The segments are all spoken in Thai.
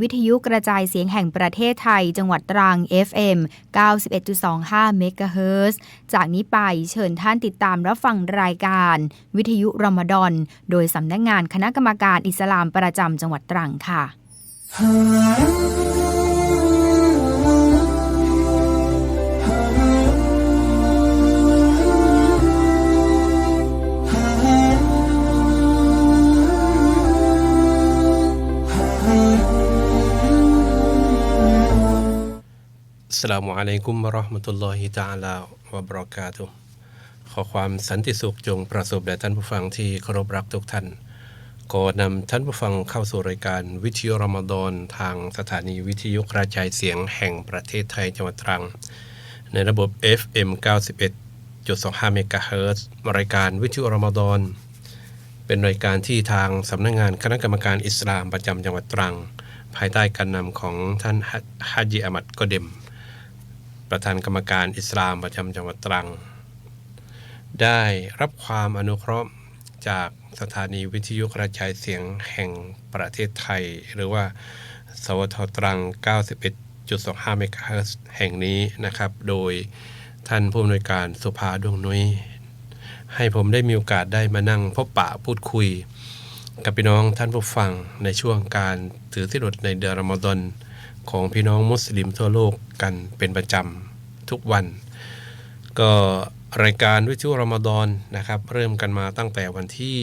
วิทยุกระจายเสียงแห่งประเทศไทย จังหวัดตรัง FM 91.25 เมกะเฮิรตซ์จากนี้ไปเชิญท่านติดตามรับฟังรายการ วิทยุรอมฎอน โดยสำนักงงานคณะกรรมการอิสลามประจำจังหวัดตรังค่ะ สลามุอะลัยกุมวะราะห์มะตุลลอฮิตะอาลาวะบรากาตุขอความสันติสุขจงประสบแด่ท่านผู้ฟังที่เคารพรักทุกท่านก็นำท่านผู้ฟังเข้าสู่รายการวิทยุรอมฎอนทางสถานีวิทยุกระจายเสียงแห่งประเทศไทยจังหวัดตรัง ในระบบ FM 91.25เมกะเฮิรตซ์รายการวิทยุรอมฎอนเป็นรายการที่ทางสำนักงงานคณะกรรมการอิสลามประจำจังหวัดตรัง ภายใต้การนำของท่านฮัจญิอามัดกอเดม ประธานกรรมการอิสลามประจำจังหวัดตรัง ได้รับความอนุเคราะห์จากสถานีวิทยุกระจายเสียงแห่งประเทศไทย หรือว่า สวทตรัง 91.25 เมกะเฮิรตซ์แห่งนี้นะครับ โดยท่านผู้อำนวยการสุภาดวงนุ้ยให้ผมได้มีโอกาสได้มานั่งพบปะพูดคุย กับพี่น้องท่านผู้ฟังในช่วงการถือสิรดในเดือนรอมฎอน ของพี่น้องมุสลิมทั่วโลกกันเป็นประจำทุกวัน ก็รายการวิทยุรอมฎอนนะครับ เริ่มกันมาตั้งแต่วันที่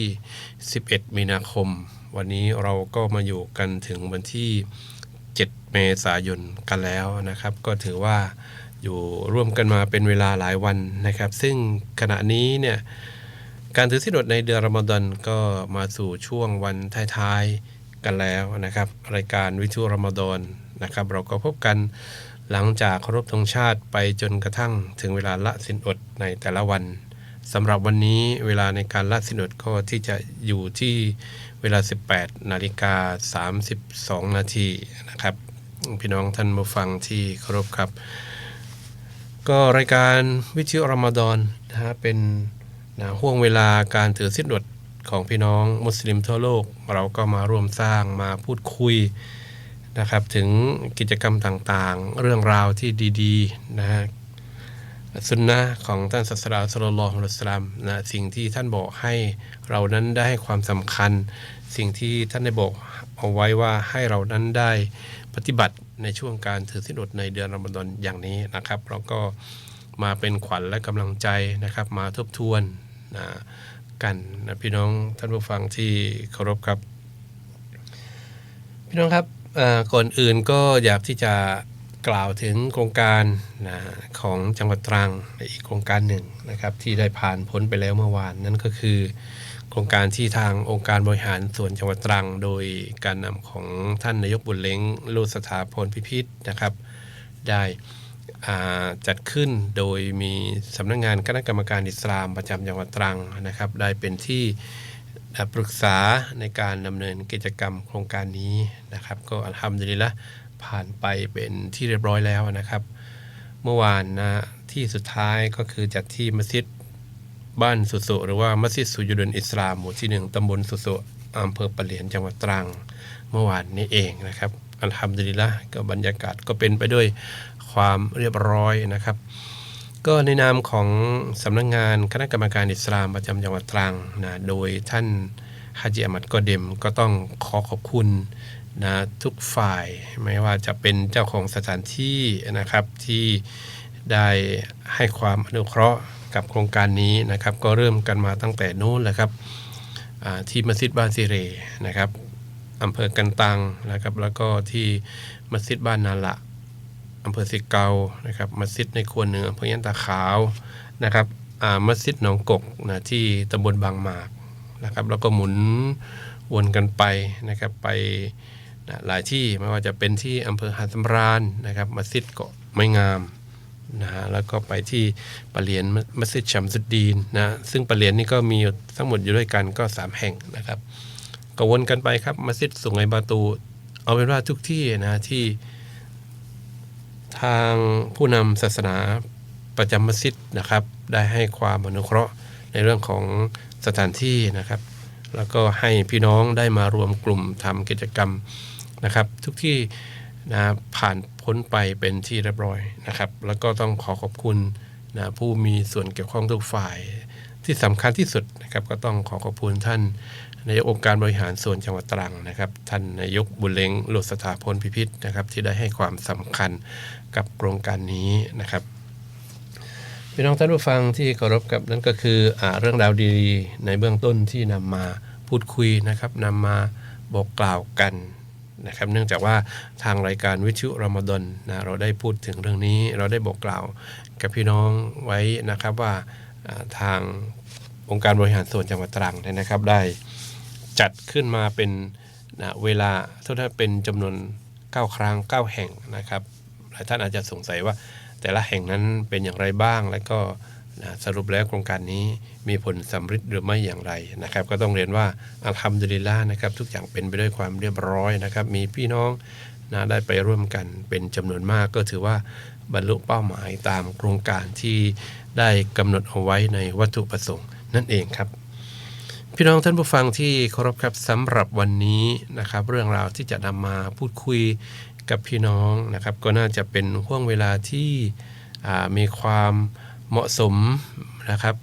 11 มีนาคม วันนี้เราก็มาอยู่กันถึงวันที่ 7 เมษายนกันแล้วนะครับ ก็ถือว่าอยู่ร่วมกันมาเป็นเวลาหลายวันนะครับ ซึ่งขณะนี้เนี่ยการถือสินอดในเดือนรอมฎอนก็มาสู่ช่วงวันท้ายๆกันแล้วนะครับ รายการวิทยุรอมฎอน นะครับ เราก็พบกันหลังจากเคารพธงชาติไปจนกระทั่งถึงเวลาละสินอดในแต่ละวันสำหรับวันนี้เวลาในการละสินอดก็ที่จะอยู่ที่เวลา 18นาฬิกา32 นาทีนะครับ พี่น้องท่านผู้ฟังที่เคารพครับ ก็รายการวิทยุรอมฎอนนะฮะเป็นนะห่วงเวลาการถือสิทธิ์อดของพี่น้องมุสลิมทั่วโลก เราก็มาร่วมสร้างมาพูดคุย นะครับถึงกิจกรรมต่างๆ เรื่องราวที่ดีๆนะฮะสุนนะของท่านศาสดาสุลลัลลอฮุลสลลัมนะสิ่งที่ท่านบอกให้เรานั้นได้ให้ความสำคัญ สิ่งที่ท่านได้บอกเอาไว้ว่าให้เรานั้นได้ปฏิบัติในช่วงการถือสินอดในเดือนรอมฎอนอย่างนี้นะครับเราก็มาเป็นขวัญและกำลังใจนะครับ มาทบทวนนะกันนะพี่น้องท่านผู้ฟังที่เคารพครับ พี่น้องครับ ก่อนอื่นก็อยากที่จะกล่าวถึงโครงการนะของจังหวัดตรังอีกโครงการหนึ่งนะครับที่ได้ผ่านพ้นไปแล้วเมื่อวานนั่นก็คือ โครงการที่ทางองค์การบริหารส่วนจังหวัดตรัง โดยการนำของท่านนายกบุญเล้งลูกสถาพลพิพิธนะครับ ได้จัดขึ้นโดยมีสำนักงงานคณะกรรมการอิสลามประจำจังหวัดตรังนะครับ ได้เป็นที่ ปรึกษาในการดำเนินกิจกรรมโครงการนี้นะครับ ก็อัลฮัมดุลิลละผ่านไปเป็นที่เรียบร้อยแล้วนะครับ เมื่อวานนะที่สุดท้ายก็คือจัดที่มัสยิดบ้านสุสุหรือว่ามัสยิดสุยุดนอิสลามหมู่ที่หนึ่งตำบลสุสุอำเภอปะเหลียนจังหวัดตรัง เมื่อวานนี้เองนะครับอัลฮัมดุลิละก็บรรยากาศก็เป็นไปด้วยความเรียบร้อยนะครับ ก็ในนามของสำนักงงานคณะกรรมการอิสลามประจำจังหวัดตรังนะโดยท่านฮัจิอามัดกอเดมก็ต้องขอขอบคุณนะทุกฝ่ายไม่ว่าจะเป็นเจ้าของสถานที่นะครับที่ได้ให้ความอนุเคราะห์กับโครงการนี้นะครับ ก็เริ่มกันมาตั้งแต่นู้นแหละครับที่มัสยิดบ้านสิเรนะครับอำเภอกันตังนะครับแล้วก็ที่มัสยิดบ้านนาละ อำเภอสิเกานะครับมัสยิดในครัวเหนืออำเภอยันตาขาวนะครับอ่ามัสยิดหนองกกนะที่ตำบลบางหมากนะครับแล้วก็หมุนวนกันไปนะครับไปนะหลายที่ไม่ว่าจะเป็นที่อำเภอหาดสำราญนะครับมัสยิดเกาะไม่งามนะฮะแล้วก็ไปที่ปะเหลียนมัสยิดชัมสุดดีนนะซึ่งปะเหลียนนี่ก็มีทั้งหมดอยู่ด้วยกันก็ 3 แห่งนะครับก็วนกันไปครับมัสยิดสุงไอบาตู เอาเป็นว่าทุกที่นะที่ ทางผู้นำศาสนาประจำมัสยิดนะครับ ได้ให้ความอนุเคราะห์ในเรื่องของสถานที่นะครับ แล้วก็ให้พี่น้องได้มารวมกลุ่มทำกิจกรรมนะครับ ทุกที่นะผ่านพ้นไปเป็นที่เรียบร้อยนะครับ แล้วก็ต้องขอขอบคุณนะผู้มีส่วนเกี่ยวข้องทุกฝ่ายที่สำคัญที่สุดนะครับ ก็ต้องขอขอบคุณท่าน นายกองค์การบริหารส่วนจังหวัดตรังนะครับ ท่านนายกบุญเล้งโลดสถาพลพิพิธนะครับ ที่ได้ให้ความสำคัญกับโครงการนี้นะครับพี่น้องท่านผู้ฟังที่เคารพครับนั่นก็คืออเรื่องราวดีๆในเบื้องต้นที่นำมาพูดคุยนะครับนำมาบอกกล่าวกันนะครับ เนื่องจากว่าทางรายการวิทยุรมดนนะเราได้พูดถึงเรื่องนี้ เราได้บอกกล่าวกับพี่น้องไว้นะครับว่าทางองค์การบริหารส่วนจังหวัดตรังนะครับได้ จัดขึ้นมาเป็นนะเวลาเท่าเป็นจำนวน 9 ครั้ง 9 แห่งนะครับ หลายท่านอาจจะสงสัยว่า แต่ละแห่งนั้นเป็นอย่างไรบ้าง และก็นะสรุปแล้วโครงการนี้มีผลสำเร็จหรือไม่อย่างไรนะครับ ก็ต้องเรียนว่าอัลฮัมดุลิลละห์นะครับ ทุกอย่างเป็นไปด้วยความเรียบร้อยนะครับ มีพี่น้องนะได้ไปร่วมกันเป็นจำนวนมากก็ถือว่าบรรลุเป้าหมายตามโครงการที่ได้กำหนดเอาไว้ในวัตถุประสงค์นั่นเองครับ พี่น้องท่านผู้ฟังที่เคารพครับสำหรับวันนี้นะครับ เรื่องราวที่จะนำมาพูดคุยกับพี่น้องนะครับ ก็น่าจะเป็นห่วงเวลาที่มีความเหมาะสมนะครับ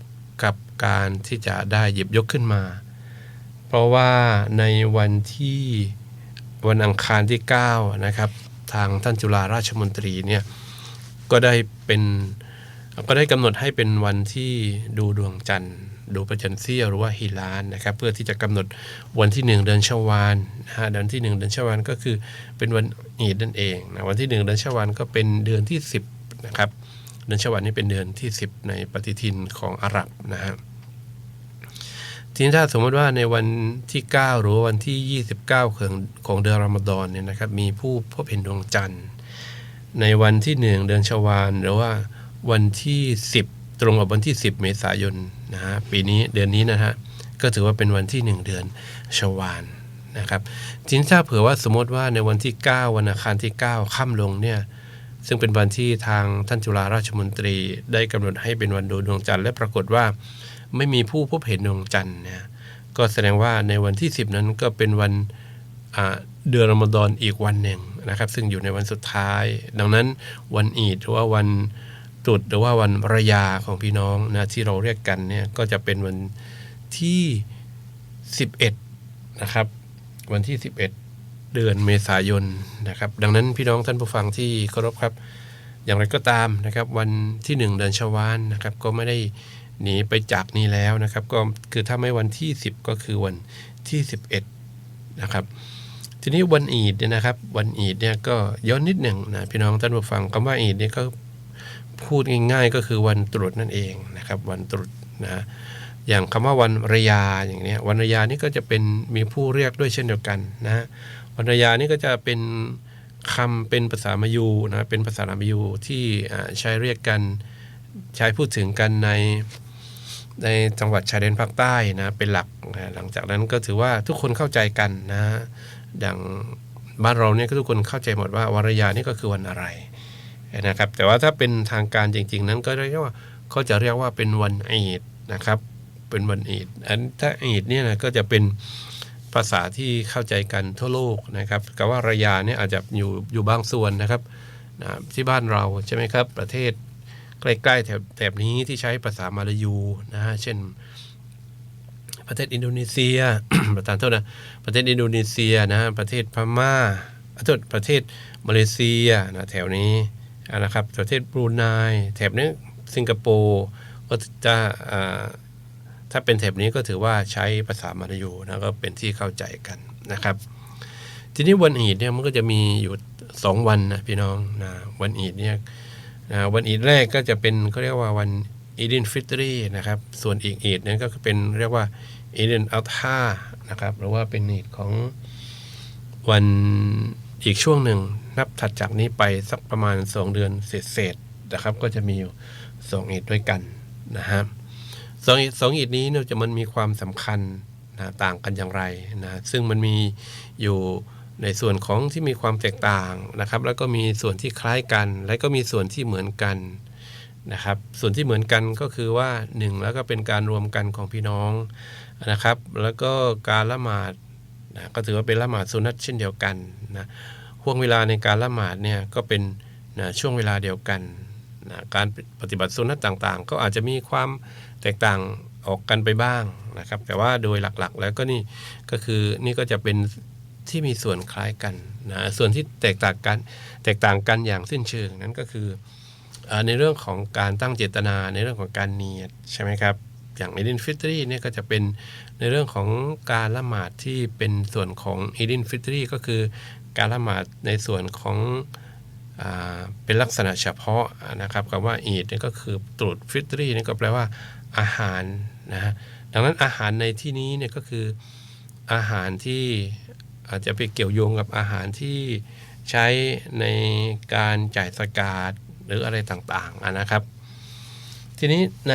กับการที่จะได้หยิบยกขึ้นมา เพราะว่าในวันที่วันอังคารที่ 9 นะครับ ทางท่านจุฬาราชมนตรีเนี่ยก็ได้เป็นก็ได้กำหนดให้เป็นวันที่ดูดวงจันทร์ ดูประจันทร์เสี้ยวหรือว่าฮิลานนะครับเพื่อที่จะกำหนดวันที่ 1 เดือนชวาลนะฮะเดือนที่ 1 เดือนชวาลก็คือเป็นวันอีดนั่นเองนะวันที่ 1 เดือนชวาลก็เป็นเดือนที่ 10นะครับเดือนชวาลนี่เป็นเดือนที่ 10 ในปฏิทินของอาหรับนะฮะทีนี้ถ้าสมมติว่าในวันที่ 9 หรือวันที่ 29 ของของเดือนรอมฎอนเนี่ยนะครับมีผู้พบเห็นดวงจันทร์ ในวันที่ 1 เดือนชวาลหรือว่าวันที่ 10 ตรงกับวันที่ 10 เมษายน นะฮะปีนี้เดือนนี้นะฮะก็ถือว่าเป็นวันที่ 1 เดือนชวาลนะครับทีนี้ถ้าเผื่อว่าสมมติว่าในวันที่ 9 วันอังคารที่ 9 ค่ำลงเนี่ยซึ่งเป็นวันที่ทางท่านจุฬาราชมนตรีได้กำหนดให้เป็นวันดูดวงจันทร์และปรากฏว่าไม่มีผู้พบเห็นดวงจันทร์เนี่ยก็แสดงว่าในวันที่ 10 นั้นก็เป็นวันเดือนรอมฎอนอีกวันหนึ่งนะครับ ซึ่งอยู่ในวันสุดท้าย ดังนั้นวันอีดหรือว่าวัน ตรุษหรือว่าวันระยาของพี่น้องนะที่เราเรียกกันเนี่ยก็จะเป็นวันที่ 11 นะครับ วันที่ 11 เดือนเมษายนนะครับ ดังนั้นพี่น้องท่านผู้ฟังที่เคารพครับ อย่างไรก็ตามนะครับ วันที่ 1 เดือนชาวานนะครับ ก็ไม่ได้หนีไปจากนี้แล้วนะครับ ก็คือถ้าไม่วันที่ 10 ก็คือวันที่ 11 นะครับทีนี้วันอีดเนี่ยนะครับ วันอีดเนี่ยก็ย้อนนิดหนึ่งนะพี่น้องท่านผู้ฟังคำว่าอีดเนี่ยก็ พูดง่ายๆ ก็คือวันตรุษนั่นเองนะครับ วันตรุษนะอย่างคำว่าวันระยาอย่างเนี้ยวันระยานี่ก็จะเป็นมีผู้เรียกด้วยเช่นเดียวกันนะวันระยานี่ก็จะเป็นคำเป็นภาษามายูนะเป็นภาษามายูที่ใช้เรียกกันใช้พูดถึงกันในในจังหวัดชายแดนภาคใต้นะเป็นหลักนะหลังจากนั้นก็ถือว่าทุกคนเข้าใจกันนะดังบ้านเราเนี่ยก็ทุกคนเข้าใจหมดว่าวรยานี่ก็คือวันอะไร นะครับ แต่ว่าถ้าเป็นทางการจริง ๆ นั้นก็เรียกว่าเขาจะเรียกว่าเป็นวันอีดนะครับ เป็นวันอีดอันถ้าอีดเนี่ยนะก็จะเป็นภาษาที่เข้าใจกันทั่วโลกนะครับกับว่าระยาเนี่ยอาจจะอยู่อยู่บางส่วนนะครับนะที่บ้านเราใช่ไหมครับ ประเทศใกล้ๆแถบแถบนี้ที่ใช้ภาษามาลายูนะฮะเช่น ประเทศอินโดนีเซีย ประธานโทษนะประเทศอินโดนีเซียนะฮะประเทศพม่าขอโทษประเทศมาเลเซียนะแถวนี้ นะครับประเทศบรูไนแถบนี้สิงคโปร์ก็จะถ้าเป็นแถบนี้ก็ถือว่าใช้ภาษามาลายูนะก็เป็นที่เข้าใจกันนะครับ ทีนี้วันอีดเนี่ยมันก็จะมีอยู่สองวันนะพี่น้องนะวันอีดเนี่ยนะวันอีดแรกก็จะเป็นเขาเรียกว่าวันอีดินฟิตรีนะครับ ส่วนอีกอีดนั้นก็เป็นเรียกว่าอีดินอัลทานะครับหรือว่าเป็นอีดของวันอีกช่วงหนึ่ง นับถัดจากนี้ไปสักประมาณ 2 เดือนเศษๆนะครับ ก็จะมีอยู่สองอีดด้วยกันนะครับสองอีดสองอีดนี้เนี่ยจะมันมีความสำคัญนะต่างกันอย่างไรนะซึ่งมันมีอยู่ในส่วนของที่มีความแตกต่างนะครับ แล้วก็มีส่วนที่คล้ายกัน และก็มีส่วนที่เหมือนกันนะครับ ส่วนที่เหมือนกันก็คือว่าหนึ่งแล้วก็เป็นการรวมกันของพี่น้องนะครับ แล้วก็การละหมาดนะก็ถือว่าเป็นละหมาดสุนัตเช่นเดียวกันนะ ห่วงเวลาในการละหมาดเนี่ยก็เป็นนะช่วงเวลาเดียวกันนะการปฏิบัติสุนัตต่างๆ ก็อาจจะมีความแตกต่างออกกันไปบ้างนะครับ แต่ว่าโดยหลักๆ แล้วก็นี่ก็คือนี่ก็จะเป็นที่มีส่วนคล้ายกันนะส่วนที่แตกต่างกันแตกต่างกันอย่างสิ้นเชิงนั้นก็คือเออในเรื่องของการตั้งเจตนาในเรื่องของการเนียดใช่ไหมครับอย่างอีดินฟิตรีเนี่ยก็จะเป็นในเรื่องของการละหมาดที่เป็นส่วนของอีดินฟิตรีก็คือ การละหมาดในส่วนของอเป็นลักษณะเฉพาะนะครับคำว่าอีดนี่ก็คือตรุษฟิตรีนี่ก็แปลว่าอาหารนะฮะดังนั้นอาหารในที่นี้เนี่ยก็คืออาหารที่อาจจะไปเกี่ยวโยงกับอาหารที่ใช้ในการจ่ายสกาดหรืออะไรต่างๆนะครับ ทีนี้ใน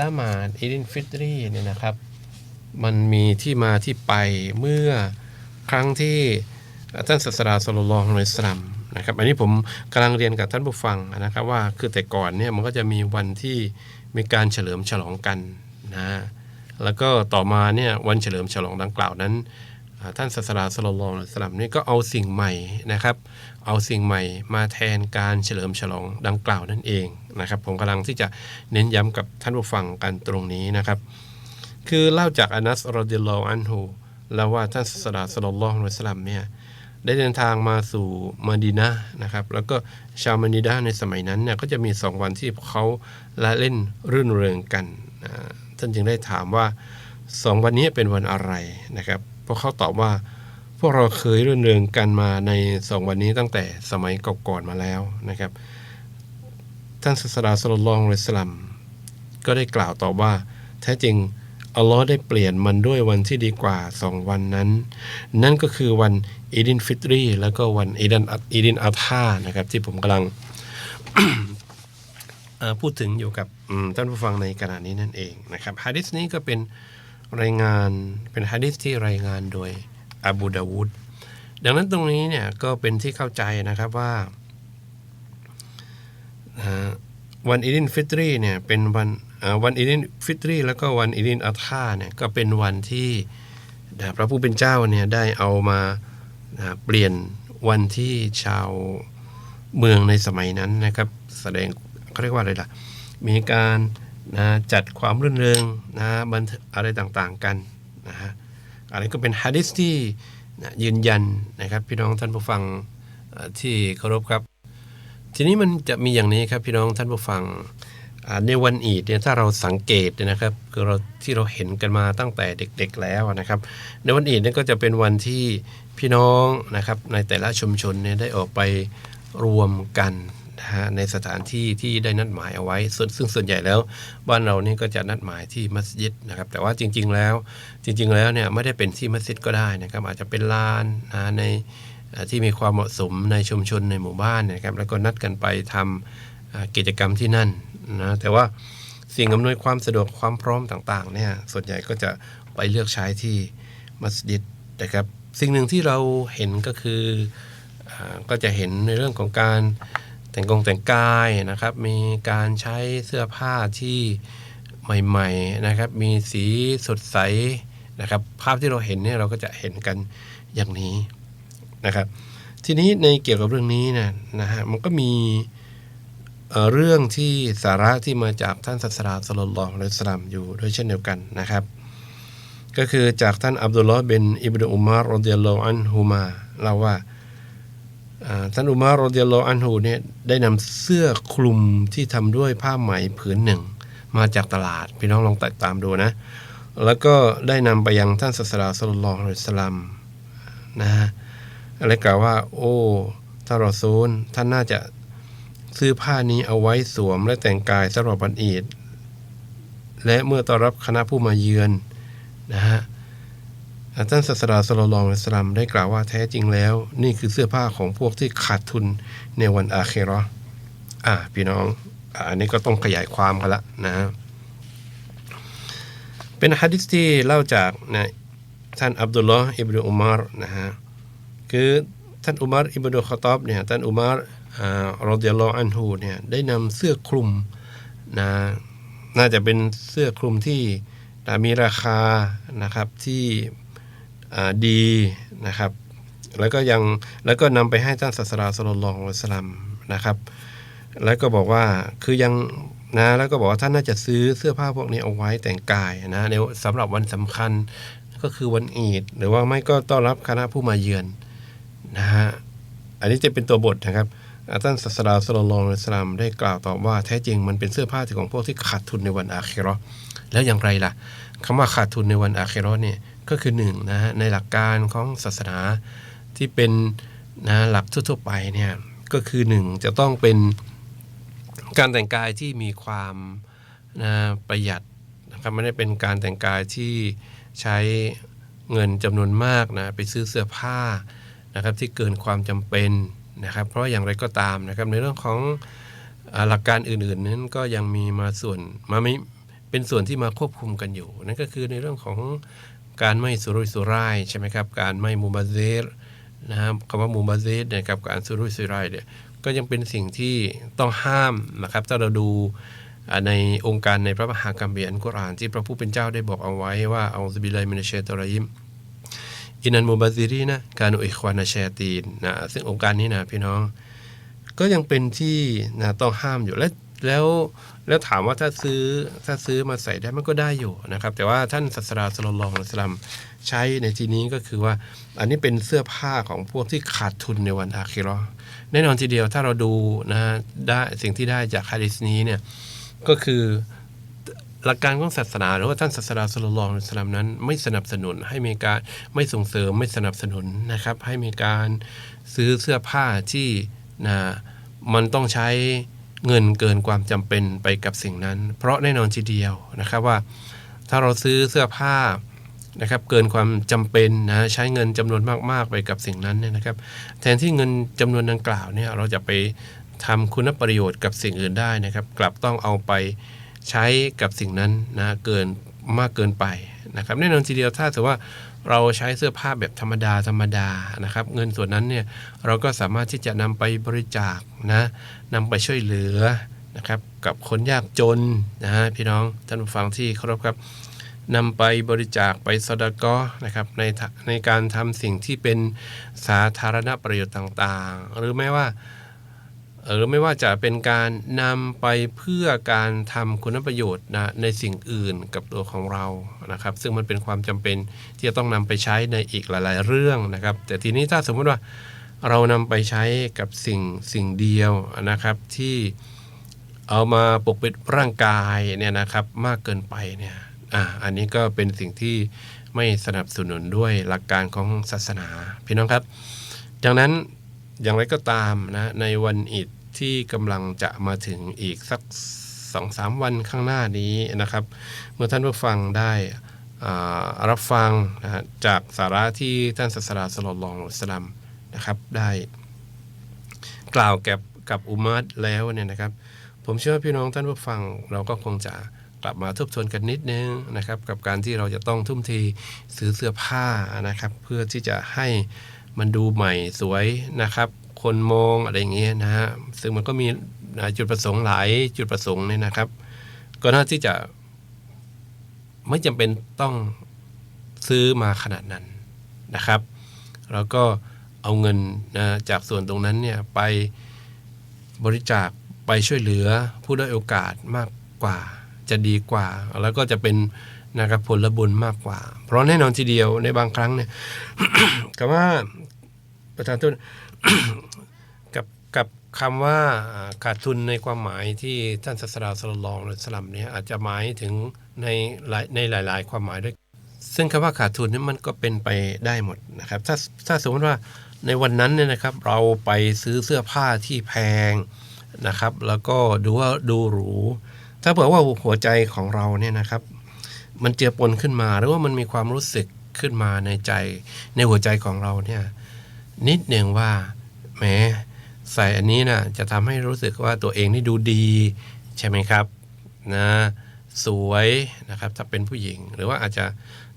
ละหมาดอีดินฟิตรีเนี่ยนะครับ มันมีที่มาที่ไปเมื่อครั้งที่ ท่านศาสดาสุลลลลอฮุอะลัยฮิวะสัลลัมนะครับอันนี้ผมกำลังเรียนกับท่านผู้ฟังนะครับว่าคือแต่ก่อนเนี่ยมันก็จะมีวันที่มีการเฉลิมฉลองกันนะแล้วก็ต่อมาเนี่ยวันเฉลิมฉลองดังกล่าวนั้น ท่านศาสดาสุลลลลอฮุอะลัยฮิวะสัลลัมนี่ก็เอาสิ่งใหม่นะครับ เอาสิ่งใหม่มาแทนการเฉลิมฉลองดังกล่าวนั่นเองนะครับ ผมกำลังที่จะเน้นย้ำกับท่านผู้ฟังกันตรงนี้นะครับ คือเล่าจากอนัสรดิลลออันฮูแล้วว่าท่านศาสดาสุลลลลอฮุอะลัยฮิวะสัลลัมเนี่ย ได้เดินทางมาสู่มาดีนะนะครับ แล้วก็ชาวมาดีนะในสมัยนั้นเนี่ยก็จะมีสองวันที่เขาละเล่นรื่นเริงกันนะท่านจึงได้ถามว่าสองวันนี้เป็นวันอะไรนะครับเพราะเขาตอบว่าพวกเราเคยรื่นเริงกันมาในสองวันนี้ตั้งแต่สมัยก่อนๆมาแล้วนะครับ ท่านศาสดาสุลลัลลอฮุอะลัยสลลัมก็ได้กล่าวตอบว่าแท้จริง อัลลอฮ์ได้เปลี่ยนมันด้วยวันที่ดีกว่าสองวันนั้น นั่นก็คือวันอีดินฟิตรีแล้วก็วันอีดินอีดินอัลฮานะครับ ที่ผมกำลังพูดถึงอยู่กับท่านผู้ฟังในขณะนี้นั่นเองนะครับฮะดิษนี้ก็เป็นรายงานเป็นฮะดิษที่รายงานโดยอบูดาวูดดังนั้นตรงนี้เนี่ยก็เป็นที่เข้าใจนะครับว่าอ่า วันอีดินฟิตรีเนี่ยเป็นวันวันอีดินฟิตรีแล้วก็วันอีดินอัลฮาเนี่ยก็เป็นวันที่พระผู้เป็นเจ้าเนี่ยได้เอามาเปลี่ยนวันที่ชาวเมืองในสมัยนั้นนะครับ แสดงเขาเรียกว่าอะไรล่ะ มีการนะจัดความรื่นเริงนะบันอะไรต่างๆกันนะฮะอะไรก็เป็นฮะดิษที่นะยืนยันนะครับ พี่น้องท่านผู้ฟังที่เคารพครับ ทีนี้มันจะมีอย่างนี้ครับพี่น้องท่านผู้ฟังในวันอีดเนี่ยถ้าเราสังเกตนะครับคือเราที่เราเห็นกันมาตั้งแต่เด็กๆแล้วนะครับ ในวันอีดเนี่ยก็จะเป็นวันที่พี่น้องนะครับในแต่ละชุมชนเนี่ยได้ออกไปรวมกันนะฮะในสถานที่ที่ได้นัดหมายเอาไว้ซึ่งซึ่งส่วนใหญ่แล้ว บ้านเรานี่ก็จะนัดหมายที่มัสยิดนะครับ แต่ว่าจริง ๆแล้วจริง ๆ แล้วเนี่ยไม่ได้เป็นที่มัสยิดก็ได้นะครับ อาจจะเป็นลานนะใน ที่มีความเหมาะสมในชุมชนในหมู่บ้านนะครับ แล้วก็นัดกันไปทำอ่ากิจกรรมที่นั่นนะแต่ว่าสิ่งอำนวยความสะดวกความพร้อมต่างๆเนี่ยส่วนใหญ่ก็จะไปเลือกใช้ที่มัสยิดนะครับ สิ่งหนึ่งที่เราเห็นก็คืออก็จะเห็นในเรื่องของการแต่งกงแต่งกายนะครับ มีการใช้เสื้อผ้าที่ใหม่ๆนะครับ มีสีสดใสนะครับ ภาพที่เราเห็นเนี่ยเราก็จะเห็นกันอย่างนี้ นะครับ ทีนี้ในเกี่ยวกับเรื่องนี้นะนะฮะมันก็มีเเรื่องที่สาระที่มาจากท่านศาสดาสลลลลอฮุอะลัยฮิวะสลัมอยู่ด้วยเช่นเดียวกันนะครับ ก็คือจากท่านอับดุลลอฮ์เบนอิบนุอุมารรอฎิยัลลอฮุอันฮุมาเล่าว่าท่านอุมารรอฎิยัลลอฮุอันฮุเนี่ยได้นำเสื้อคลุมที่ทำด้วยผ้าไหมผืนหนึ่ง มาจากตลาดพี่น้องลองติดตามดูนะ แล้วก็ได้นำไปยังท่านศาสดาสลลลอฮุอะลัยฮิวะสัลลัมนะฮะ อะไรกล่าวว่า โอ้ทานรอซูลท่านน่าจะซื้อผ้านี้เอาไว้สวมและแต่งกายสำหรับวันอีดและเมื่อต้อนรับคณะผู้มาเยือนนะฮะท่านศาสดาสุลลัลอฮุอะลัยฮิวะสลัมได้กล่าวว่าแท้จริงแล้ว นี่คือเสื้อผ้าของพวกที่ขาดทุนในวันอาเคราะห์อ่าพี่น้องอันนี้ก็ต้องขยายความกันละนะฮะเป็นฮะดิษที่เล่าจากนะท่านอับดุลลอฮ์อิบนุอุมารนะฮะ คือท่านอุมารอิบนุขอตอบเนี่ยท่านอุมารอ่ารอฎิยลออันฮูเนี่ยได้นำเสื้อคลุมนะน่าจะเป็นเสื้อคลุมที่มีราคานะครับที่อ่าดีนะครับ แล้วก็ยังแล้วก็นำไปให้ท่านศาสดาสุลต่านของอิสลามนะครับ แล้วก็บอกว่าคือยังนะแล้วก็บอกว่าท่านน่าจะซื้อเสื้อผ้าพวกนี้เอาไว้แต่งกายนะในสำหรับวันสำคัญก็คือวันอีด หรือว่าไม่ก็ต้อนรับคณะผู้มาเยือน นะฮะอันนี้จะเป็นตัวบทนะครับอ่าท่านศาสดาสุลต่านของอิสลามได้กล่าวตอบว่าแท้จริงมันเป็นเสื้อผ้าที่ของพวกที่ขาดทุนในวันอาคิเรแล้วอย่างไรล่ะคำว่าขาดทุนในวันอาคิเรเนี่ยก็คือหนึ่งนะฮะในหลักการของศาสนาที่เป็นนะหลักทั่วๆไปเนี่ยก็คือหนึ่งจะต้องเป็นการแต่งกายที่มีความนะประหยัดนะครับไม่ได้เป็นการแต่งกายที่ใช้เงินจำนวนมากนะไปซื้อเสื้อผ้า นะครับที่เกินความจำเป็นนะครับ เพราะอย่างไรก็ตามนะครับในเรื่องของหลักการอื่นๆ นั้นก็ยังมีมาส่วนมาไม่เป็นส่วนที่มาควบคุมกันอยู่ นั่นก็คือในเรื่องของการไม่สุรุ่ยสุร่ายใช่ไหมครับการไม่มูบาเซรนะครับคำว่ามูบาเซรเนี่ยกับการสุรุ่ยสุร่ายเนี่ยก็ยังเป็นสิ่งที่ต้องห้ามนะครับถ้าเราดูในองค์การในพระมหาคัมภีร์อัลกุรอานที่พระผู้เป็นเจ้าได้บอกเอาไว้ว่าเอาซบิลัยมินเชตรยิม อินันมูบาซิรีนะการอุอิควานาชตีนนะซึ่งองค์การนี้นะพี่น้อง ก็ยังเป็นที่นะต้องห้ามอยู่และแล้วแล้วถามว่าถ้าซื้อถ้าซื้อมาใส่ได้มันก็ได้อยู่นะครับ แต่ว่าท่านศาสดาสุลต่านของสลามใช้ในที่นี้ก็คือว่าอันนี้เป็นเสื้อผ้าของพวกที่ขาดทุนในวันอาคิราะห์แน่นอนทีเดียวถ้าเราดูนะฮะได้สิ่งที่ได้จากฮะดิษนี้เนี่ยก็คือ หลักการของศาสนาหรือว่าท่านศาสดาสุลต่านของสลามนั้น ไม่สนับสนุนให้มีการไม่ส่งเสริมไม่สนับสนุนนะครับ ให้มีการซื้อเสื้อผ้าที่นะมันต้องใช้เงินเกินความจำเป็นไปกับสิ่งนั้น เพราะแน่นอนทีเดียวนะครับว่า ถ้าเราซื้อเสื้อผ้านะครับเกินความจำเป็นนะใช้เงินจำนวนมากๆไปกับสิ่งนั้นเนี่ยนะครับ แทนที่เงินจำนวนดังกล่าวเนี่ยเราจะไปทำคุณประโยชน์กับสิ่งอื่นได้นะครับ กลับต้องเอาไป ใช้กับสิ่งนั้นนะเกินมากเกินไปนะครับแน่นอนทีเดียวถ้าถือว่าเราใช้เสื้อผ้าแบบธรรมดาธรรมดานะครับ เงินส่วนนั้นเนี่ยเราก็สามารถที่จะนำไปบริจาคนะนำไปช่วยเหลือนะครับ กับคนยากจนนะฮะพี่น้องท่านผู้ฟังที่เคารพครับนำไปบริจาคไปสดกอนะครับในในการทำสิ่งที่เป็นสาธารณประโยชน์ต่างๆ หรือไม่ว่า หรือไม่ว่าจะเป็นการนำไปเพื่อการทำคุณประโยชน์นะในสิ่งอื่นกับตัวของเรานะครับ ซึ่งมันเป็นความจำเป็นที่จะต้องนำไปใช้ในอีกหลาย ๆ เรื่องนะครับ แต่ทีนี้ถ้าสมมติว่าเรานำไปใช้กับสิ่งสิ่งเดียวนะครับที่เอามาปกปิดร่างกายเนี่ยนะครับมากเกินไปเนี่ยอ่าอันนี้ก็เป็นสิ่งที่ไม่สนับสนุนด้วยหลักการของศาสนาพี่น้องครับดังนั้น อย่างไรก็ตามนะในวันอิดที่กำลังจะมาถึงอีกสักสองสามวันข้างหน้านี้นะครับ เมื่อท่านผู้ฟังได้อ่ารับฟังนะจากสาระที่ท่านศาสดาสลลลองสลัมนะครับได้ กล่าวแกับกับอุมัดแล้วเนี่ยนะครับ ผมเชื่อว่าพี่น้องท่านผู้ฟังเราก็คงจะกลับมาทบทวนกันนิดนึงนะครับ กับการที่เราจะต้องทุ่มเทซื้อเสื้อผ้านะครับ เพื่อที่จะให้ มันดูใหม่สวยนะครับ คนมองอะไรอย่างเงี้ยนะฮะซึ่งมันก็มีจุดประสงค์หลายจุดประสงค์เนี่ยนะครับ ก็น่าที่จะไม่จำเป็นต้องซื้อมาขนาดนั้นนะครับ แล้วก็เอาเงินนะจากส่วนตรงนั้นเนี่ยไปบริจาคไปช่วยเหลือผู้ด้อยโอกาสมากกว่าจะดีกว่า แล้วก็จะเป็นนะครับผลบุญมากกว่า เพราะแน่นอนทีเดียวในบางครั้งเนี่ยกับว่า ประธานทุนกับกับคำว่าขาดทุนในความหมายที่ท่านศาสดาสลลองหรือสลัมเนี่ยอาจจะหมายถึงในหลายในหลาย ๆ ความหมายด้วย ซึ่งคำว่าขาดทุนนี่มันก็เป็นไปได้หมดนะครับ ถ้าถ้าสมมติว่าในวันนั้นเนี่ยนะครับ เราไปซื้อเสื้อผ้าที่แพงนะครับ แล้วก็ดูว่าดูหรู ถ้าเผื่อว่าหัวใจของเราเนี่ยนะครับ มันเจือปนขึ้นมาหรือว่ามันมีความรู้สึกขึ้นมาในใจในหัวใจของเราเนี่ย นิดหนึ่งว่าแหมใส่อันนี้นะจะทำให้รู้สึกว่าตัวเองนี่ดูดี ใช่ไหมครับนะสวยนะครับ ถ้าเป็นผู้หญิง หรือว่าอาจจะ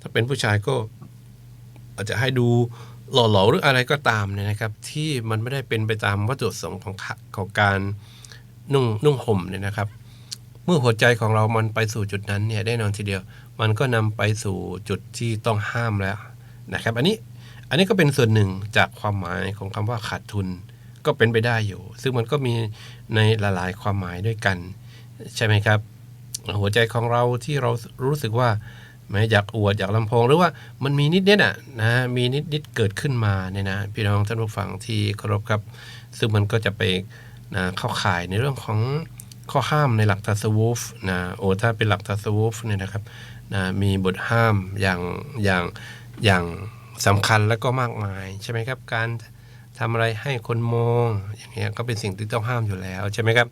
ถ้าเป็นผู้ชายก็ อาจจะให้ดูหล่อๆหรืออะไรก็ตามเนี่ยนะครับ ที่มันไม่ได้เป็นไปตามวัตถุประสงค์ของของการนุ่งนุ่งห่มเนี่ยนะครับ เมื่อหัวใจของเรามันไปสู่จุดนั้นเนี่ยได้นอนทีเดียว มันก็นำไปสู่จุดที่ต้องห้ามแล้วนะครับ อันนี้ อันนี้ก็เป็นส่วนหนึ่งจากความหมายของคำว่าขาดทุนก็เป็นไปได้อยู่ ซึ่งมันก็มีในหลายๆ ความหมายด้วยกัน ใช่ไหมครับ หัวใจของเราที่เรารู้สึกว่าแม้อยากอวดอยากลำโพงหรือว่ามันมีนิดนิดๆอะนะมีนิดนิดเกิดขึ้นมาเนี่ยนะพี่น้องท่านผู้ฟังที่เคารพครับ ซึ่งมันก็จะไปนะเข้าข่ายในเรื่องของข้อห้ามในหลักทัศวูฟนะโอ้ถ้าเป็นหลักทัศวูฟเนี่ยนะครับนะมีบทห้ามอย่างอย่างอย่าง สำคัญและก็มากมายใช่ไหมครับ การทำอะไรให้คนมองอย่างเงี้ยก็เป็นสิ่งที่ต้องห้ามอยู่แล้วใช่ไหมครับ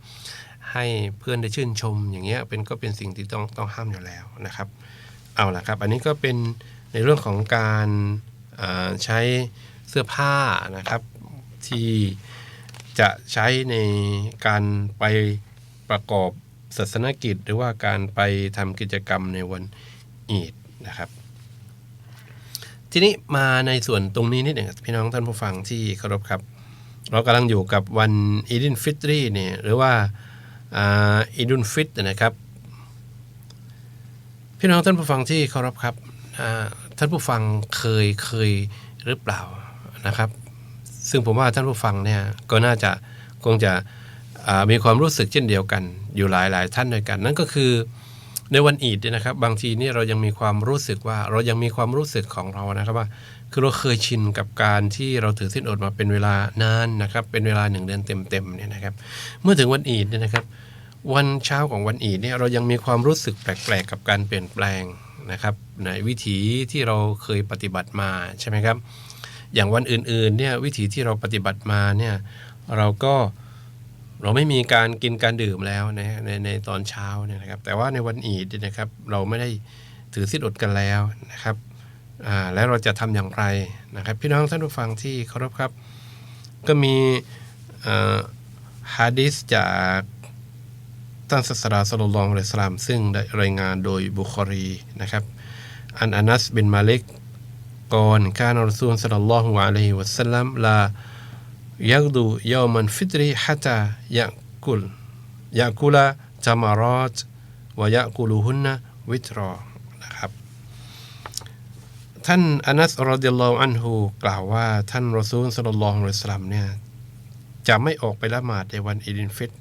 ให้เพื่อนได้ชื่นชมอย่างเงี้ยเป็นก็เป็นสิ่งที่ต้องต้องห้ามอยู่แล้วนะครับ เอาละครับ อันนี้ก็เป็นในเรื่องของการใช้เสื้อผ้านะครับ ที่จะใช้ในการไปประกอบศาสนกิจ หรือว่าการไปทำกิจกรรมในวันอีดนะครับ ทีนี้มาในส่วนตรงนี้นิดหนึ่งพี่น้องท่านผู้ฟังที่เคารพครับ เรากำลังอยู่กับวันอีดินฟิตรีเนี่ยหรือว่าอีดุนฟิตนะครับ พี่น้องท่านผู้ฟังที่เคารพครับท่านผู้ฟังเคยเคยหรือเปล่านะครับ ซึ่งผมว่าท่านผู้ฟังเนี่ยก็น่าจะคงจะมีความรู้สึกเช่นเดียวกัน อยู่หลายหลายท่านด้วยกัน นั่นก็คือ ในวันอีดเนี่ยนะครับ บางทีนี่เรายังมีความรู้สึกว่าเรายังมีความรู้สึกของเรานะครับว่า คือเราเคยชินกับการที่เราถือสิ้นอดมาเป็นเวลานานนะครับ เป็นเวลาหนึ่งเดือนเต็มๆเนี่ยนะครับ เมื่อถึงวันอีดเนี่ยนะครับ วันเช้าของวันอีดเนี่ยเรายังมีความรู้สึกแปลกๆกับการเปลี่ยนแปลงนะครับในวิถีที่เราเคยปฏิบัติมาใช่ไหมครับ อย่างวันอื่นๆเนี่ยวิถีที่เราปฏิบัติมาเนี่ยเราก็เเราไม่มีการกินการดื่มแล้วนะในในตอนเช้าเนี่ยนะครับ แต่ว่าในวันอีดนะครับ เราไม่ได้ถือสิทธิ์อดกันแล้วนะครับแล้วเราจะทำอย่างไรนะครับ พี่น้องท่านผู้ฟังที่เคารพครับ ก็มีฮะดิษจากท่านศาสดาสัลลัลอฮุอะลัยฮิวะซัลลัมซึ่งได้รายงานโดยบุคอรีนะครับ อันอานัสบินมาเลิกก่อนการรอซูลสลลัลลอฮุอะลัยฮิวะสัลลัมลา ยักดูยามันฟิตรีฮัตตายะกุลยะกุลาจามารอตวยะกุลูฮุนนะวิตรอนะครับท่านอานัสรอดิยัลลอฮุอันฮูกล่าวว่าท่านรอซูลสัลลัลลอฮุอะลัยสลัมเนี่ยจะไม่ออกไปละหมาดในวันอีดินฟิต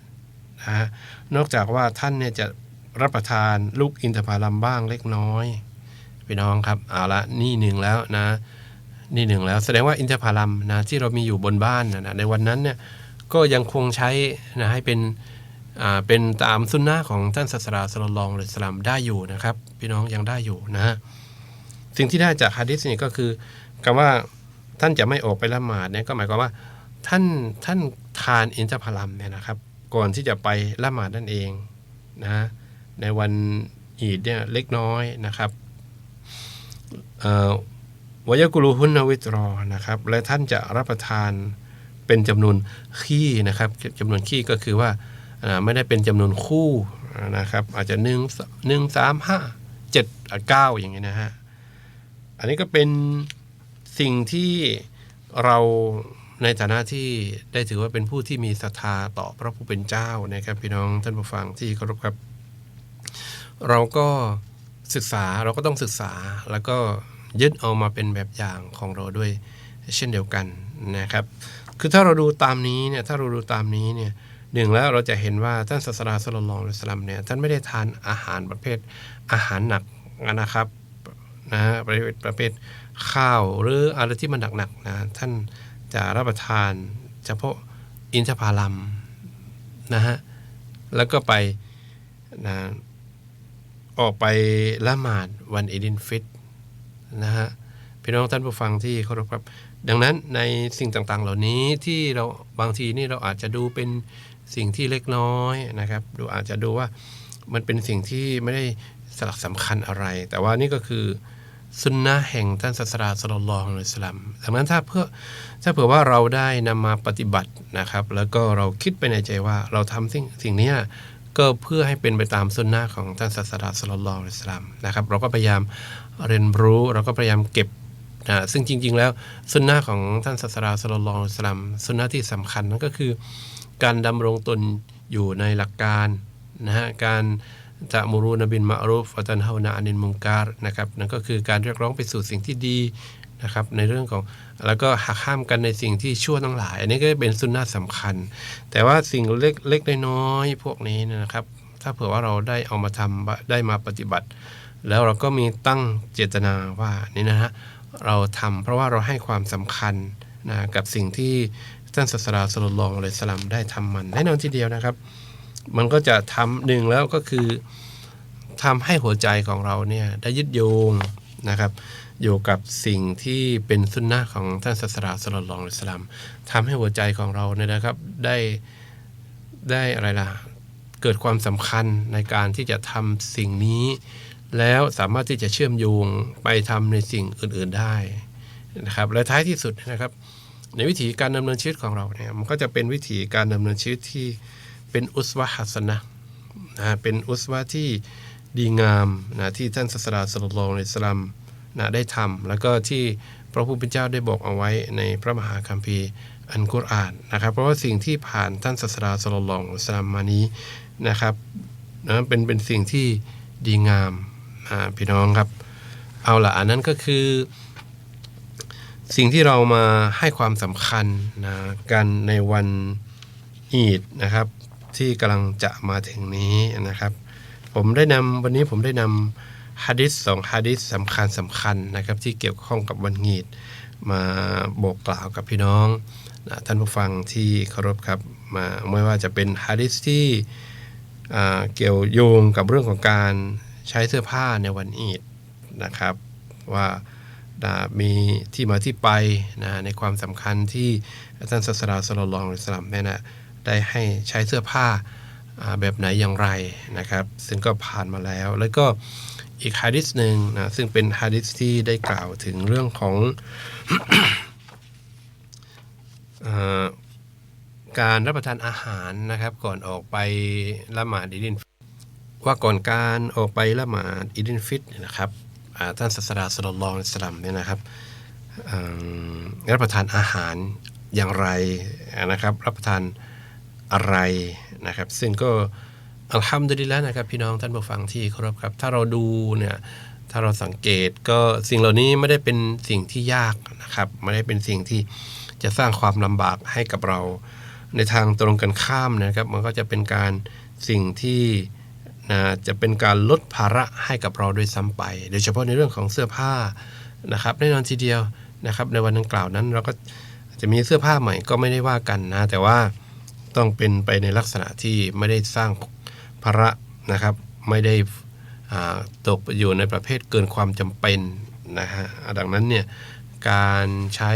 นะฮะนอกจากว่าท่านเนี่ยจะรับประทานลูกอินทผลัมบ้างเล็กน้อยพี่น้องครับเอาละนี่หนึ่งแล้วนะ นี่หนึ่งแล้วแสดงว่าอินทผลัมนะที่เรามีอยู่บนบ้านนะในวันนั้นเนี่ยก็ยังคงใช้นะให้เป็นอ่าเป็นตามสุนนะของท่านศาสดาสลลลองหรือสลามได้อยู่นะครับ พี่น้องยังได้อยู่นะฮะสิ่งที่ได้จากฮะดิษนี่ก็คือคำว่าท่านจะไม่ออกไปละหมาดเนี่ยก็หมายความว่าท่านท่านทานอินทผลัมเนี่ยนะครับ ก่อนที่จะไปละหมาดนั่นเองนะในวันอีดเนี่ยเล็กน้อยนะครับเอ่อ วยกุลูฮุนนวิตรอนะครับ และท่านจะรับประทานเป็นจำนวนขี้นะครับจำนวนขี้ก็คือว่าไม่ได้เป็นจำนวนคู่นะครับ อาจจะหนึ่งหนึ่งสามห้าเจ็ดเก้าอย่างนี้นะฮะอันนี้ก็เป็นสิ่งที่เราในฐานะที่ได้ถือว่าเป็นผู้ที่มีศรัทธาต่อพระผู้เป็นเจ้านะครับ พี่น้องท่านผู้ฟังที่เคารพครับ เราก็ศึกษาเราก็ต้องศึกษาแล้วก็ ยึดเอามาเป็นแบบอย่างของเราด้วยเช่นเดียวกันนะครับ คือถ้าเราดูตามนี้เนี่ยถ้าเราดูตามนี้เนี่ยหนึ่งแล้วเราจะเห็นว่าท่านศาสดาสุลต่านสลัมเนี่ยท่านไม่ได้ทานอาหารประเภทอาหารหนักนะครับนะประเภทประเภทข้าวหรืออะไรที่มันหนักๆนะท่านจะรับประทานเฉพาะอินทผลัมนะฮะแล้วก็ไปนะออกไปละหมาดวันอีดินฟิต นะฮะพี่น้องท่านผู้ฟังที่เคารพครับ ดังนั้นในสิ่งต่างๆ เหล่านี้ที่เราบางทีนี่เราอาจจะดูเป็นสิ่งที่เล็กน้อยนะครับดูอาจจะดูว่ามันเป็นสิ่งที่ไม่ได้สลักสำคัญอะไร แต่ว่านี่ก็คือสุนนะแห่งท่านศาสดาสลลัลอฮุอะลัยฮิวะสัลลัมดังนั้นถ้าเพื่อถ้าเผื่อว่าเราได้นำมาปฏิบัตินะครับ แล้วก็เราคิดไปในใจว่าเราทำสิ่งสิ่งนี้ก็เพื่อให้เป็นไปตามสุนนะของท่านศาสดาสลลัลอฮุอะลัยฮิสลลัมนะครับ เราก็พยายาม เรียนรู้เราก็พยายามเก็บนะซึ่งจริง ๆ แล้วสุนนะของท่านศาสดาสุลลัลอฮุอะลัยฮิวะสัลลัมสุนนะที่สำคัญนั่นก็คือ การดำรงตนอยู่ในหลักการนะฮะการจะมูรูนบินมารูฟวะตันฮาวนาอานินมุงการนะครับนั่นก็คือการเรียกร้องไปสู่สิ่งที่ดีนะครับในเรื่องของแล้วก็หักห้ามกันในสิ่งที่ชั่วทั้งหลาย อันนี้ก็เป็นสุนนะสำคัญ แต่ว่าสิ่งเล็กเล็กน้อยๆพวกนี้นะครับ ถ้าเผื่อว่าเราได้เอามาทำได้มาปฏิบัติ แล้วเราก็มีตั้งเจตนาว่านี่นะฮะเราทำเพราะว่าเราให้ความสำคัญนะกับสิ่งที่ท่านศาสดาสุลต่านอะลัยสลามได้ทำมันแน่นอนทีเดียวนะครับ มันก็จะทำหนึ่งแล้วก็คือทำให้หัวใจของเราเนี่ยได้ยึดโยงนะครับอยู่กับสิ่งที่เป็นสุนนะของท่านศาสดาสุลต่านอะลัยสลามทำให้หัวใจของเราเนี่ยนะครับได้ได้อะไรล่ะเกิดความสำคัญในการที่จะทำสิ่งนี้ แล้วสามารถที่จะเชื่อมโยงไปทำในสิ่งอื่นๆได้นะครับและท้ายที่สุดนะครับ ในวิถีการดำเนินชีวิตของเราเนี่ยมันก็จะเป็นวิถีการดำเนินชีวิตที่เป็นอุสวะฮัสนะนะเป็นอุสวะที่ดีงามนะที่ท่านศาสดาสุลต่านในสลัมนะได้ทำแล้วก็ที่พระผู้เป็นเจ้าได้บอกเอาไว้ในพระมหาคัมภีร์อันกุรอานนะครับ เพราะว่าสิ่งที่ผ่านท่านศาสดาสุลต่านสลัมมานี้นะครับนะเป็นเป็นสิ่งที่ดีงาม พี่น้องครับ เอาละอันนั้นก็คือ สิ่งที่เรามาให้ความสำคัญนะกันในวันอีดนะครับ ที่กำลังจะมาถึงนี้นะครับ ผมได้นำวันนี้ผมได้นำฮะดิษสองฮะดิษสำคัญสำคัญนะครับ ที่เกี่ยวข้องกับวันงีดมาบอกกล่าวกับพี่น้องนะท่านผู้ฟังที่เคารพครับมาไม่ว่าจะเป็นฮะดิษที่เกี่ยวโยงกับเรื่องของการ ใช้เสื้อผ้าในวันอีดนะครับ ว่ามีที่มาที่ไปนะในความสำคัญที่ท่านศาสดาสลลลองหรือสลามเนี่ยนะได้ให้ใช้เสื้อผ้าแบบไหนอย่างไรนะครับ ซึ่งก็ผ่านมาแล้ว แล้วก็อีกฮะดิษหนึ่งนะซึ่งเป็นฮะดิษที่ได้กล่าวถึงเรื่องของการรับประทานอาหารนะครับ ก่อนออกไปละหมาดอีดิน ว่าก่อนการออกไปละหมาดอีดินฟิตเนี่ยนะครับท่านศาสดาสุลานอิสลามเนี่ยนะครับรับประทานอาหารอย่างไรนะครับ รับประทานอะไรนะครับ ซึ่งก็อัลฮัมดุลิลละนะครับ พี่น้องท่านผู้ฟังที่เคารพครับ ถ้าเราดูเนี่ยถ้าเราสังเกตก็สิ่งเหล่านี้ไม่ได้เป็นสิ่งที่ยากนะครับไม่ได้เป็นสิ่งที่จะสร้างความลำบากให้กับเรา ในทางตรงกันข้ามนะครับ มันก็จะเป็นการสิ่งที่ นะจะเป็นการลดภาระให้กับเราโดยซ้ำไป โดยเฉพาะในเรื่องของเสื้อผ้านะครับแน่นอนทีเดียวนะครับ ในวันดังกล่าวนั้นเราก็จะมีเสื้อผ้าใหม่ก็ไม่ได้ว่ากันนะ แต่ว่าต้องเป็นไปในลักษณะที่ไม่ได้สร้างภาระนะครับ ไม่ได้ตกอยู่ในประเภทเกินความจำเป็นนะฮะดังนั้นเนี่ยการใช้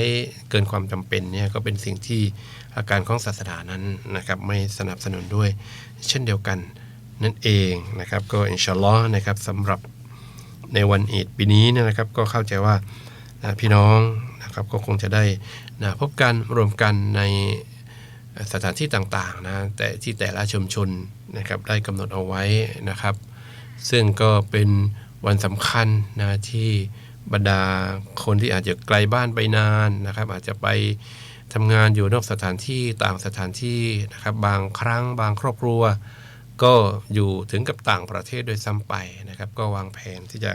เกินความจำเป็นเนี่ยก็เป็นสิ่งที่อาการของศาสนานั้นนะครับไม่สนับสนุนด้วยเช่นเดียวกัน นั่นเองนะครับ ก็อินชาลอนะครับสำหรับในวันอีดปีนี้นะครับ ก็เข้าใจว่าพี่น้องนะครับก็คงจะได้นะพบกันรวมกันในสถานที่ต่างๆนะแต่ที่แต่ละชุมชนนะครับได้กำหนดเอาไว้นะครับ ซึ่งก็เป็นวันสำคัญนะที่บรรดาคนที่อาจจะไกลบ้านไปนานนะครับ อาจจะไปทำงานอยู่นอกสถานที่ต่างสถานที่นะครับ บางครั้งบางครอบครัว ก็อยู่ถึงกับต่างประเทศโดยซ้ำไปนะครับ ก็วางแผนที่จะ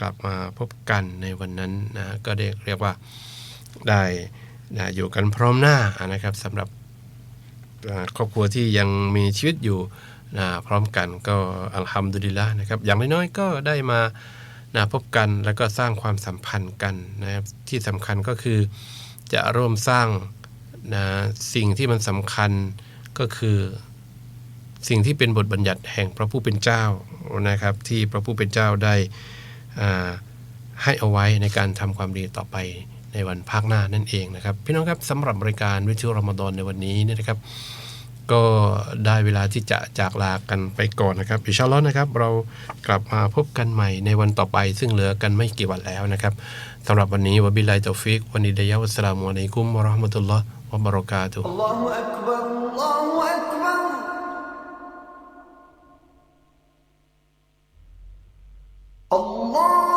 กลับมาพบกันในวันนั้นนะก็เรียกเรียกว่าได้นะอยู่กันพร้อมหน้านะครับสำหรับครอบครัวที่ยังมีชีวิตอยู่นะพร้อมกันก็อัลฮัมดุลิลละนะครับ อย่างน้อยๆก็ได้มานะพบกันแล้วก็สร้างความสัมพันธ์กันนะครับที่สำคัญก็คือจะร่วมสร้างนะสิ่งที่มันสำคัญก็คือ สิ่งที่เป็นบทบัญญัติแห่งพระผู้เป็นเจ้านะครับ ที่พระผู้เป็นเจ้าได้ให้เอาไว้ในการทำความดีต่อไปในวันภาคหน้านั่นเองนะครับ พี่น้องครับสำหรับบริการวิชุรมดอนในวันนี้นะครับ ก็ได้เวลาที่จะจากลากันไปก่อนนะครับอิชาลอนนะครับ เรากลับมาพบกันใหม่ในวันต่อไป ซึ่งเหลือกันไม่กี่วันแล้วนะครับสำหรับวันนี้วบิไลตอฟิกวันนี้ดยาวัสลามุอะลัยกุมวะราะห์มะตุลลอฮ์วะบะเราะกาตุฮ์อัลลอฮุอักบัรอัล Allah